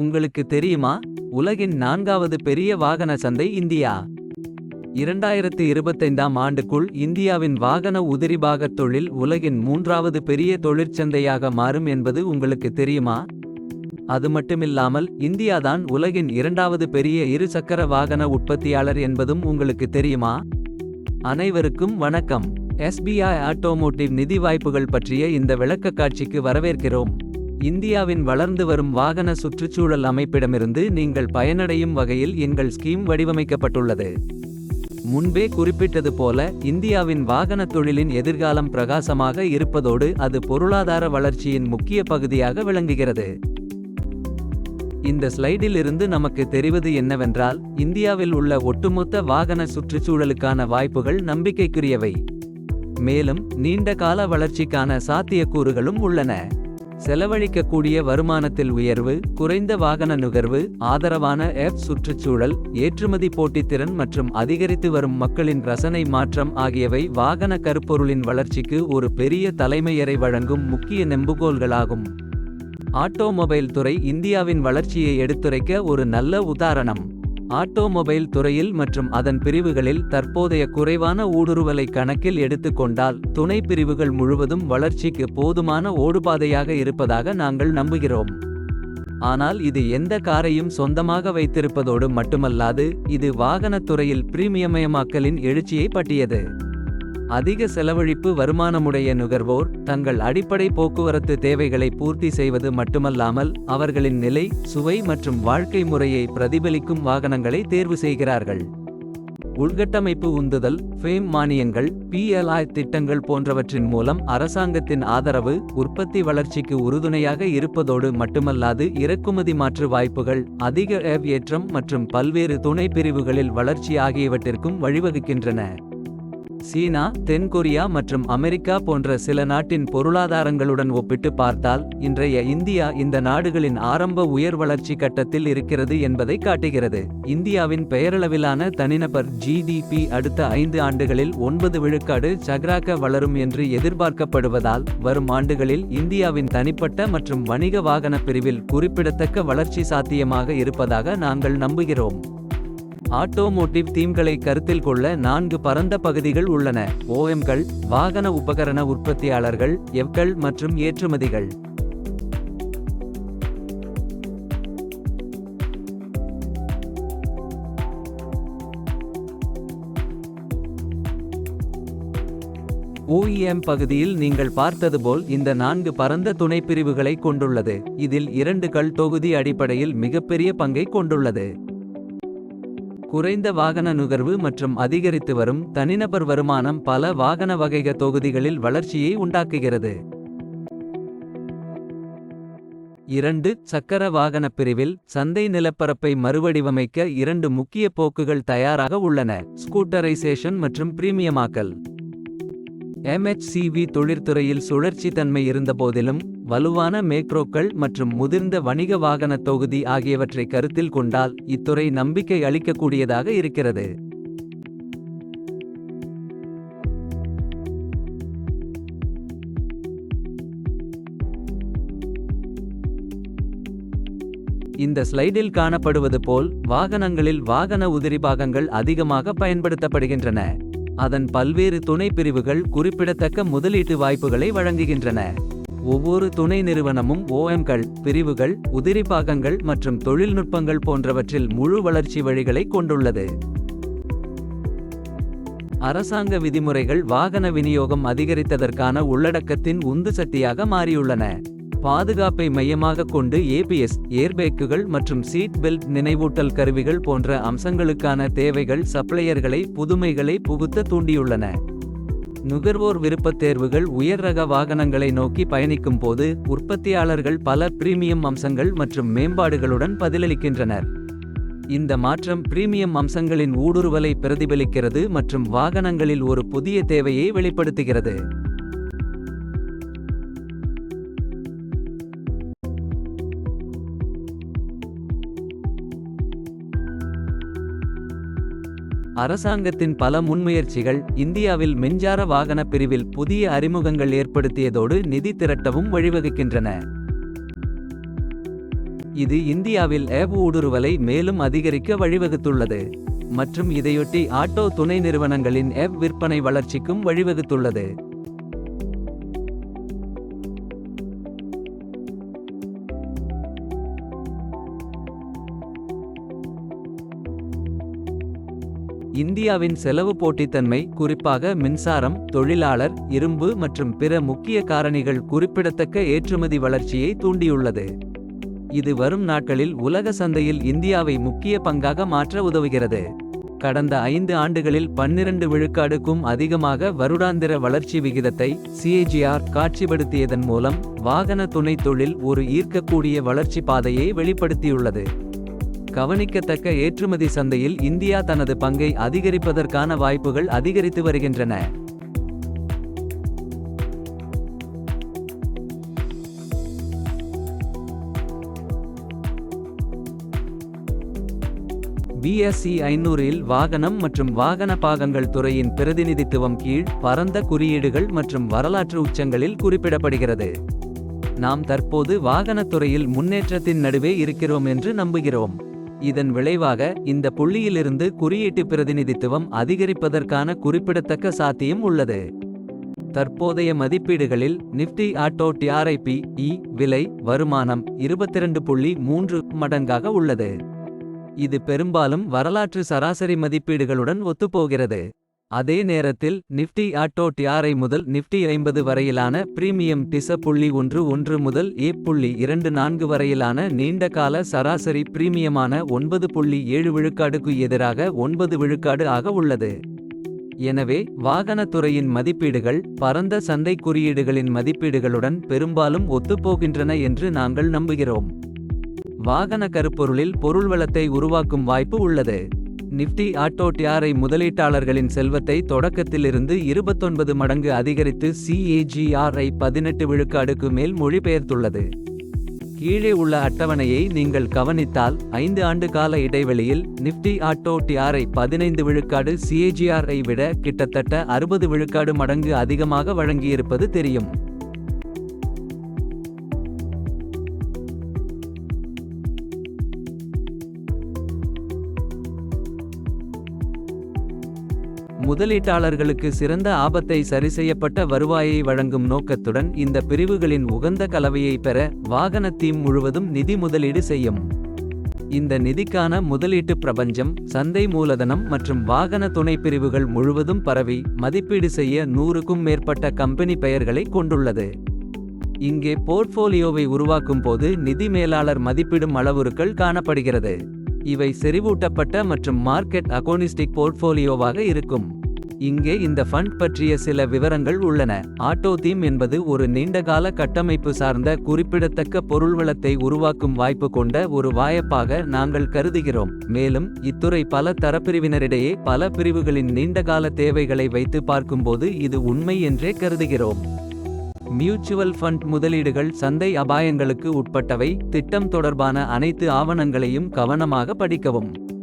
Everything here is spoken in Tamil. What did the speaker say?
உங்களுக்கு தெரியுமா? உலகின் நான்காவது பெரிய வாகன சந்தை இந்தியா. இரண்டாயிரத்து இருபத்தைந்தாம் ஆண்டுக்குள் இந்தியாவின் வாகன உதிரிபாகத் தொழில் உலகின் மூன்றாவது பெரிய தொழிற்சந்தையாக மாறும் என்பது உங்களுக்கு தெரியுமா? அது மட்டுமில்லாமல் இந்தியாதான் உலகின் இரண்டாவது பெரிய இருசக்கர வாகன உற்பத்தியாளர் என்பதும் உங்களுக்கு தெரியுமா? அனைவருக்கும் வணக்கம். எஸ்பிஐ ஆட்டோமோட்டிவ் நிதி வாய்ப்புகள் பற்றிய இந்த விளக்கக்காட்சிக்கு வரவேற்கிறோம். இந்தியாவின் வளர்ந்து வரும் வாகன சுற்றுச்சூழல் அமைப்பிடமிருந்து நீங்கள் பயனடையும் வகையில் எங்கள் ஸ்கீம் வடிவமைக்கப்பட்டுள்ளது. முன்பே குறிப்பிட்டது போல இந்தியாவின் வாகனத் தொழிலின் எதிர்காலம் பிரகாசமாக இருப்பதோடு அது பொருளாதார வளர்ச்சியின் முக்கிய பகுதியாக விளங்குகிறது. இந்த ஸ்லைடில் இருந்து நமக்கு தெரிவது என்னவென்றால் இந்தியாவில் உள்ள ஒட்டுமொத்த வாகன சுற்றுச்சூழலுக்கான வாய்ப்புகள் நம்பிக்கைக்குரியவை. மேலும் நீண்ட கால வளர்ச்சிக்கான சாத்தியக்கூறுகளும் உள்ளன. செலவழிக்கக்கூடிய வருமானத்தில் உயர்வு குறைந்த வாகன நுகர்வு ஆதரவான எஃப் சுற்றுச்சூழல் ஏற்றுமதி போட்டித்திறன் மற்றும் அதிகரித்து வரும் மக்களின் ரசனை மாற்றம் ஆகியவை வாகன கருப்பொருளின் வளர்ச்சிக்கு ஒரு பெரிய தலைமையரை வழங்கும் முக்கிய நெம்புகோல்களாகும். ஆட்டோமொபைல் துறை இந்தியாவின் வளர்ச்சியை எடுத்துரைக்க ஒரு நல்ல உதாரணம். ஆட்டோமொபைல் துறையில் மற்றும் அதன் பிரிவுகளில் தற்போதைய குறைவான ஊடுருவலை கணக்கில் எடுத்துக்கொண்டால் துணை பிரிவுகள் முழுவதும் வளர்ச்சிக்கு போதுமான ஓடுபாதையாக இருப்பதாக நாங்கள் நம்புகிறோம். ஆனால் இது எந்த காரையும் சொந்தமாக வைத்திருப்பதோடு மட்டுமல்லாது இது வாகனத் துறையில் பிரீமியமயமாக்கலின் எழுச்சியை பட்டியது அதிக செலவழிப்பு வருமானமுடைய நுகர்வோர் தங்கள் அடிப்படை போக்குவரத்து தேவைகளை பூர்த்தி செய்வது மட்டுமல்லாமல் அவர்களின் நிலை சுவை மற்றும் வாழ்க்கை முறையை பிரதிபலிக்கும் வாகனங்களை தேர்வு செய்கிறார்கள். உள்கட்டமைப்பு உந்துதல் ஃபேம் மானியங்கள் பிஎல்ஐ திட்டங்கள் போன்றவற்றின் மூலம் அரசாங்கத்தின் ஆதரவு உற்பத்தி வளர்ச்சிக்கு உறுதுணையாக இருப்பதோடு மட்டுமல்லாது இறக்குமதி மாற்று வாய்ப்புகள் அதிக ஏற்றம் மற்றும் பல்வேறு துணை பிரிவுகளில் வளர்ச்சி ஆகியவற்றிற்கும் வழிவகுக்கின்றன. சீனா தென்கொரியா மற்றும் அமெரிக்கா போன்ற சில நாட்டின் பொருளாதாரங்களுடன் ஒப்பிட்டு பார்த்தால் இன்றைய இந்தியா இந்த நாடுகளின் ஆரம்ப உயர் வளர்ச்சி கட்டத்தில் இருக்கிறது என்பதை காட்டுகிறது. இந்தியாவின் பெயரளவிலான தனிநபர் ஜிடிபி அடுத்த ஐந்து ஆண்டுகளில் ஒன்பது விழுக்காடு சக்ராக்க வளரும் என்று எதிர்பார்க்கப்படுவதால் வரும் ஆண்டுகளில் இந்தியாவின் தனிப்பட்ட மற்றும் வணிக வாகன பிரிவில் குறிப்பிடத்தக்க வளர்ச்சி சாத்தியமாக இருப்பதாக நாங்கள் நம்புகிறோம். ஆட்டோமோட்டிவ் தீம்களை கருத்தில் கொள்ள நான்கு பரந்த பகுதிகள் உள்ளன. ஓஎம்கள் வாகன உபகரண உற்பத்தியாளர்கள் எவ்கள் மற்றும் ஏற்றுமதிகள். ஓஇஎம் பகுதியில் நீங்கள் பார்த்தது போல் இந்த நான்கு பரந்த துணைப்பிரிவுகளை கொண்டுள்ளது. இதில் இரண்டு கல் தொகுதி அடிப்படையில் மிகப்பெரிய பங்கை கொண்டுள்ளது. குறைந்த வாகன நுகர்வு மற்றும் அதிகரித்து வரும் தனிநபர் வருமானம் பல வாகன வகைக தொகுதிகளில் வளர்ச்சியை உண்டாக்குகிறது. இரண்டு சக்கர வாகன பிரிவில் சந்தை நிலப்பரப்பை மறுவடிவமைக்க இரண்டு முக்கிய போக்குகள் தயாராக உள்ளன. ஸ்கூட்டரைசேஷன் மற்றும் பிரீமியமாக்கல். எம்ஹெச்சிவி தொழிற்துறையில் சுழற்சி தன்மை இருந்தபோதிலும் வலுவான மேக்ரோக்கள் மற்றும் முதிர்ந்த வணிக வாகன தொகுதி ஆகியவற்றை கருத்தில் கொண்டால் இத்துறை நம்பிக்கை அளிக்கக்கூடியதாக இருக்கிறது. இந்த ஸ்லைடில் காணப்படுவது போல் வாகனங்களில் வாகன உதிரி பாகங்கள் அதிகமாக பயன்படுத்தப்படுகின்றன. அதன் பல்வேறு துணை பிரிவுகள் குறிப்பிடத்தக்க முதலீட்டு வாய்ப்புகளை வழங்குகின்றன. ஒவ்வொரு துணை நிறுவனமும் ஓஎம்கள் பிரிவுகள் உதிரி பாகங்கள் மற்றும் தொழில்நுட்பங்கள் போன்றவற்றில் முழு வளர்ச்சி வழிகளை கொண்டுள்ளது. அரசாங்க விதிமுறைகள் வாகன விநியோகம் அதிகரித்ததற்கான உள்ளடக்கத்தின் உந்து சக்தியாக மாறியுள்ளன. பாதுகாப்பை மையமாக கொண்டு ஏபிஎஸ் ஏர்பேக்குகள் மற்றும் சீட் பெல்ட் நினைவூட்டல் கருவிகள் போன்ற அம்சங்களுக்கான தேவைகள் சப்ளையர்களை புதுமைகளை புகுத்த தூண்டியுள்ளன. நுகர்வோர் விருப்பத் தேர்வுகள் உயர் ரக வாகனங்களை நோக்கி பயணிக்கும் போது உற்பத்தியாளர்கள் பல பிரீமியம் அம்சங்கள் மற்றும் மேம்பாடுகளுடன் பதிலளிக்கின்றனர். இந்த மாற்றம் பிரீமியம் அம்சங்களின் ஊடுருவலை பிரதிபலிக்கிறது மற்றும் வாகனங்களில் ஒரு புதிய தேவையை வெளிப்படுத்துகிறது. அரசாங்கத்தின் பல முன்முயற்சிகள் இந்தியாவில் மின்சார வாகன பிரிவில் புதிய அறிமுகங்கள் ஏற்படுத்தியதோடு நிதி திரட்டவும் வழிவகுக்கின்றன. இது இந்தியாவில் ஏவ் ஊடுருவலை மேலும் அதிகரிக்க வழிவகுத்துள்ளது. மற்றும் இதையொட்டி ஆட்டோ துணை நிறுவனங்களின் ஏவ் விற்பனை வளர்ச்சிக்கும் வழிவகுத்துள்ளது. இந்தியாவின் செலவு போட்டித்தன்மை குறிப்பாக மின்சாரம் தொழிலாளர் இரும்பு மற்றும் பிற முக்கிய காரணிகள் குறிப்பிடத்தக்க ஏற்றுமதி வளர்ச்சியை தூண்டியுள்ளது. இது வரும் நாட்களில் உலக சந்தையில் இந்தியாவை முக்கிய பங்காக மாற்ற உதவுகிறது. கடந்த ஐந்து ஆண்டுகளில் பன்னிரண்டு விழுக்காடுக்கும் அதிகமாக வருடாந்திர வளர்ச்சி விகிதத்தை சிஏஜிஆர் காட்சிப்படுத்தியதன் மூலம் வாகன துணைத் தொழில் ஒரு ஈர்க்கக்கூடிய வளர்ச்சி பாதையை வெளிப்படுத்தியுள்ளது. கவனிக்கத்தக்க ஏற்றுமதி சந்தையில் இந்தியா தனது பங்கை அதிகரிப்பதற்கான வாய்ப்புகள் அதிகரித்து வருகின்றன. பிஎஸ்சி ஐநூறில் வாகனம் மற்றும் வாகன பாகங்கள் துறையின் பிரதிநிதித்துவம் கீழ் பரந்த குறியீடுகள் மற்றும் வரலாற்று உச்சங்களில் குறிப்பிடப்படுகிறது. நாம் தற்போது வாகனத்துறையில் முன்னேற்றத்தின் நடுவே இருக்கிறோம் என்று நம்புகிறோம். இதன் விளைவாக இந்த புள்ளியிலிருந்து குறியீட்டு பிரதிநிதித்துவம் அதிகரிப்பதற்கான குறிப்பிடத்தக்க சாத்தியம் உள்ளது. தற்போதைய மதிப்பீடுகளில் நிப்டி ஆட்டோ டிஆர்ஐபி இ விலை வருமானம் இருபத்திரண்டு புள்ளி மூன்று மடங்காக உள்ளது. இது பெரும்பாலும் வரலாற்று சராசரி மதிப்பீடுகளுடன் ஒத்துப்போகிறது. அதே நேரத்தில் நிஃப்டி ஆட்டோ டிஆர்ஐ முதல் நிஃப்டி ஐம்பது வரையிலான பிரீமியம் டிச புள்ளி ஒன்று ஒன்று முதல் ஏ புள்ளி இரண்டு நான்கு வரையிலான நீண்ட கால சராசரி பிரீமியமான ஒன்பது புள்ளி ஏழு விழுக்காடுக்கு எதிராக ஒன்பது விழுக்காடு ஆக உள்ளது. எனவே வாகனத்துறையின் மதிப்பீடுகள் பரந்த சந்தை குறியீடுகளின் மதிப்பீடுகளுடன் பெரும்பாலும் ஒத்துப்போகின்றன என்று நாங்கள் நம்புகிறோம். வாகன கருப்பொருளில் பொருள் வளத்தை உருவாக்கும் வாய்ப்பு உள்ளது. நிஃப்டி ஆட்டோ டிஆர்ஐ முதலீட்டாளர்களின் செல்வத்தை தொடக்கத்திலிருந்து இருபத்தொன்பது மடங்கு அதிகரித்து சிஏஜிஆர்ஐ பதினெட்டு விழுக்காடுக்கு மேல் மொழிபெயர்த்துள்ளது. கீழே உள்ள அட்டவணையை நீங்கள் கவனித்தால் ஐந்து ஆண்டு கால இடைவெளியில் நிஃப்டி ஆட்டோ டிஆர்ஐ பதினைந்து விழுக்காடு சிஏஜிஆர்ஐ விட கிட்டத்தட்ட அறுபது விழுக்காடு மடங்கு அதிகமாக வழங்கியிருப்பது தெரியும். முதலீட்டாளர்களுக்கு சிறந்த ஆபத்தை சரிசெய்யப்பட்ட வருவாயை வழங்கும் நோக்கத்துடன் இந்த பிரிவுகளின் உகந்த கலவையை பெற வாகன தீம் முழுவதும் நிதி முதலீடு செய்யும். இந்த நிதிக்கான முதலீட்டு பிரபஞ்சம் சந்தை மூலதனம் மற்றும் வாகன துணை பிரிவுகள் முழுவதும் பரவி மதிப்பீடு செய்ய நூறுக்கும் மேற்பட்ட கம்பெனி பெயர்களை கொண்டுள்ளது. இங்கே போர்ட்ஃபோலியோவை உருவாக்கும் போது நிதி மேலாளர் மதிப்பிடும் அளவுருக்கள் காணப்படுகிறது. இவை செறிவூட்டப்பட்ட மற்றும் மார்க்கெட் அகோனிஸ்டிக் போர்ட்ஃபோலியோவாக இருக்கும். இங்கே இந்த ஃபண்ட் பற்றிய சில விவரங்கள் உள்ளன. ஆட்டோ தீம் என்பது ஒரு நீண்டகால கட்டமைப்பு சார்ந்த குறிப்பிடத்தக்க பொருள்வளத்தை உருவாக்கும் வாய்ப்பு கொண்ட ஒரு வாய்ப்பாக நாங்கள் கருதுகிறோம். மேலும் இத்துறை பல தரப்பிரிவினரிடையே பல பிரிவுகளின் நீண்டகால தேவைகளை வைத்து பார்க்கும்போது இது உண்மை என்றே கருதுகிறோம். மியூச்சுவல் ஃபண்ட் முதலீடுகள் சந்தை அபாயங்களுக்கு உட்பட்டவை திட்டம் தொடர்பான அனைத்து ஆவணங்களையும் கவனமாக படிக்கவும்.